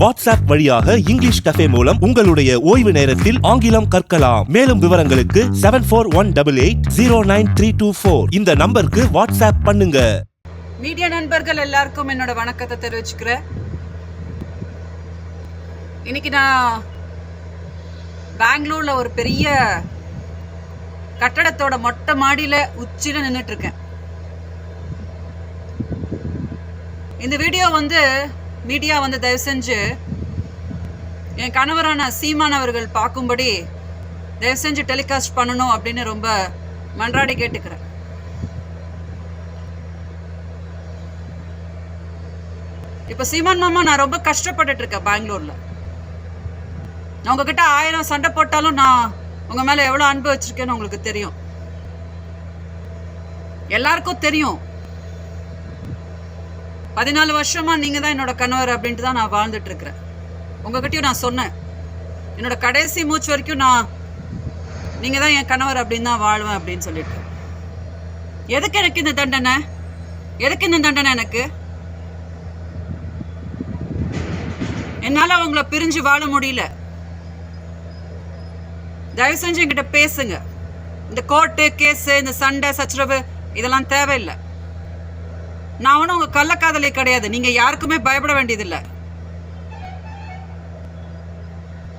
WhatsApp வழியாக English cafe மூலம் உங்களுடைய ஓய்வு நேரத்தில் ஆங்கிலம் கற்கலாம். மேலும் விவரங்களுக்கு seven four one double eight zero nine three two four இந்த நம்பருக்கு வாட்ஸ்அப் பண்ணுங்க. மீடியா நண்பர்கள் எல்லாருக்கும் என்னோட வணக்கத்தை தெரிவிச்சுக்கிறேன். இன்னைக்கு நான் பெங்களூர்ல ஒரு பெரிய கட்டடத்தோட மொட்டை மாடியில உச்சியில் நின்றுட்டு இருக்கேன். இந்த வீடியோ வந்து மீடியா வந்து தயவு செஞ்சு என் கணவரான சீமான் அவர்கள் பார்க்கும்படி தயவு செஞ்சு டெலிகாஸ்ட் பண்ணணும் அப்படின்னு ரொம்ப மன்றாடி கேட்டுக்கிறேன். இப்போ சீமான் மாமா நான் ரொம்ப கஷ்டப்பட்டுட்டு இருக்கேன் பெங்களூர்ல. நான் உங்ககிட்ட ஆயிரம் சண்டை போட்டாலும் நான் உங்க மேல எவ்வளவு அன்பு வச்சிருக்கேன்னு உங்களுக்கு தெரியும். எல்லாருக்கும் தெரியும். பதினாலு வருஷமா நீங்க தான் என்னோட கணவர் அப்படின்ட்டு தான் நான் வாழ்ந்துட்டு இருக்கிறேன் உங்ககிட்டயும் நான் சொன்னேன். என்னோட கடைசி மூச்சு வரைக்கும் நான் நீங்க தான் என் கணவர் அப்படின்னு தான் வாழ்வேன் அப்படின்னு சொல்லிட்டு. எதுக்கு எனக்கு இந்த தண்டனை? எதுக்கு இந்த தண்டனை எனக்கு? என்னால அவங்கள பிரிஞ்சு வாழ முடியல. தயவு செஞ்சு என்கிட்ட பேசுங்க. இந்த கோர்ட்டு கேஸு இந்த சண்டை சச்சரவு இதெல்லாம் தேவையில்லை. நான் ஒன்றும் உங்கள் கள்ளக்காதலை கிடையாது. நீங்கள் யாருக்குமே பயப்பட வேண்டியதில்லை.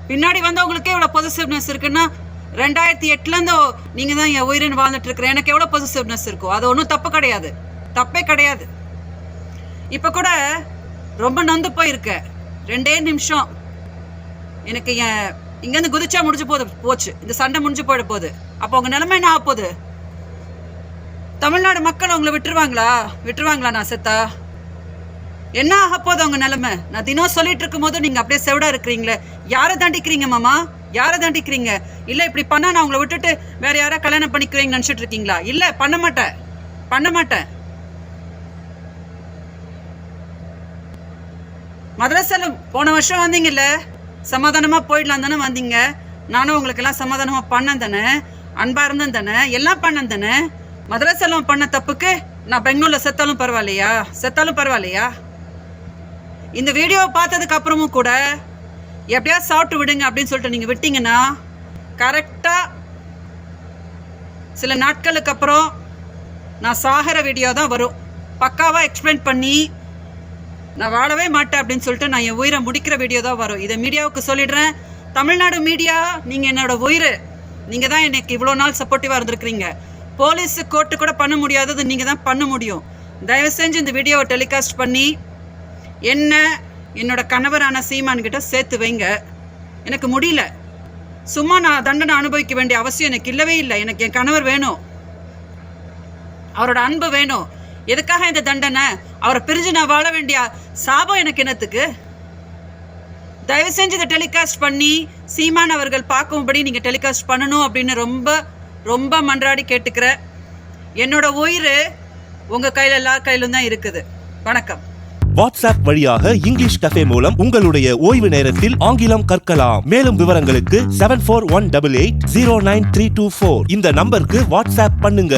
பின்னாடி வந்து உங்களுக்கே இவ்வளோ பொசிசிவ்னஸ் இருக்குன்னா ரெண்டாயிரத்தி எட்டுலேருந்து நீங்கள் தான் என் உயிரின் வாழ்ந்துட்டு இருக்கிற எனக்கு எவ்வளோ பொசிசிவ்னஸ் இருக்கும் அது ஒன்றும் தப்பு கிடையாது. தப்பே கிடையாது. இப்போ கூட ரொம்ப நொந்து போயிருக்க. ரெண்டே நிமிஷம். எனக்கு என் இங்கேருந்து குதிச்சா முடிஞ்சு போகுது போச்சு. இந்த சண்டை முடிஞ்சு போயிட போகுது. அப்போ உங்கள் நிலைமை என்ன ஆக போகுது? தமிழ்நாடு மக்கள் அவங்கள விட்டுருவாங்களா? விட்டுருவாங்களா நான் செத்தா? என்ன ஆக போதும் அவங்க நிலைமை? நான் தினம் சொல்லிட்டு இருக்கும் போது நீங்க அப்படியே செவிடா இருக்கிறீங்களே. யாரை தாண்டிக்கிறீங்க மாமா? யாரை தாண்டிக்கிறீங்க? இல்ல இப்படி பண்ணா நான் அவங்கள விட்டுட்டு வேற யாரா கல்யாணம் பண்ணிக்கிறீங்க நினைச்சிட்டு இருக்கீங்களா? இல்ல பண்ண மாட்டேன். பண்ண மாட்டேன். மதரசால போன வருஷம் வந்தீங்கல்ல? சமாதானமா போயிடலாம் தானே வந்தீங்க? நானும் உங்களுக்கு எல்லாம் சமாதானமா பண்ணேன் தானே? அன்பா இருந்தேன் தானே? எல்லாம் பண்ணேன் தானே? மதரசெல்லாம் பண்ண தப்புக்கு நான் பெங்களூர்ல செத்தாலும் பரவாயில்லையா? செத்தாலும் பரவாயில்லையா? இந்த வீடியோவை பார்த்ததுக்கு அப்புறமும் கூட எப்படியா சாப்பிட்டு விடுங்க அப்படின்னு சொல்லிட்டு நீங்க விட்டீங்கன்னா கரெக்டா சில நாட்களுக்கு அப்புறம் நான் சாகிற வீடியோ தான் வரும். பக்காவா எக்ஸ்பிளைன் பண்ணி நான் வாழவே மாட்டேன் அப்படின்னு சொல்லிட்டு நான் என் உயிரை முடிக்கிற வீடியோ தான் வரும். இதை மீடியாவுக்கு சொல்லிடுறேன். தமிழ்நாடு மீடியா நீங்கள் என்னோட உயிர். நீங்கள் தான் எனக்கு இவ்வளோ நாள் சப்போர்ட்டிவாக இருந்திருக்கிறீங்க. போலீஸு கோர்ட்டு கூட பண்ண முடியாதது நீங்கள் தான் பண்ண முடியும். தயவு செஞ்சு இந்த வீடியோவை டெலிகாஸ்ட் பண்ணி என்ன என்னோட கணவரான சீமான்கிட்ட சேர்த்து வைங்க. எனக்கு முடியல. சும்மா நான் தண்டனை அனுபவிக்க வேண்டிய அவசியம் எனக்கு இல்லவே இல்லை. எனக்கு என் கணவர் வேணும். அவரோட அன்பு வேணும். எதுக்காக இந்த தண்டனை? அவரை பிரிஞ்சு நான் வாழ வேண்டிய சாபம் எனக்கு என்னத்துக்கு? தயவு செஞ்சு இதை டெலிகாஸ்ட் பண்ணி சீமான் அவர்கள் பார்க்கும்படி நீங்கள் டெலிகாஸ்ட் பண்ணணும் அப்படின்னு ரொம்ப ரொம்ப மன்றாடி கேட்டுக்கிறேன் என்னோட உயிர் உங்க கையில எல்லார் கையிலும் தான் இருக்குது. வணக்கம். வாட்ஸ்அப் வழியாக இங்கிலீஷ் கஃபே மூலம் உங்களுடைய ஓய்வு நேரத்தில் ஆங்கிலம் கற்கலாம். மேலும் விவரங்களுக்கு seven four one double eight zero nine three two four இந்த நம்பருக்கு வாட்ஸ்அப் பண்ணுங்க.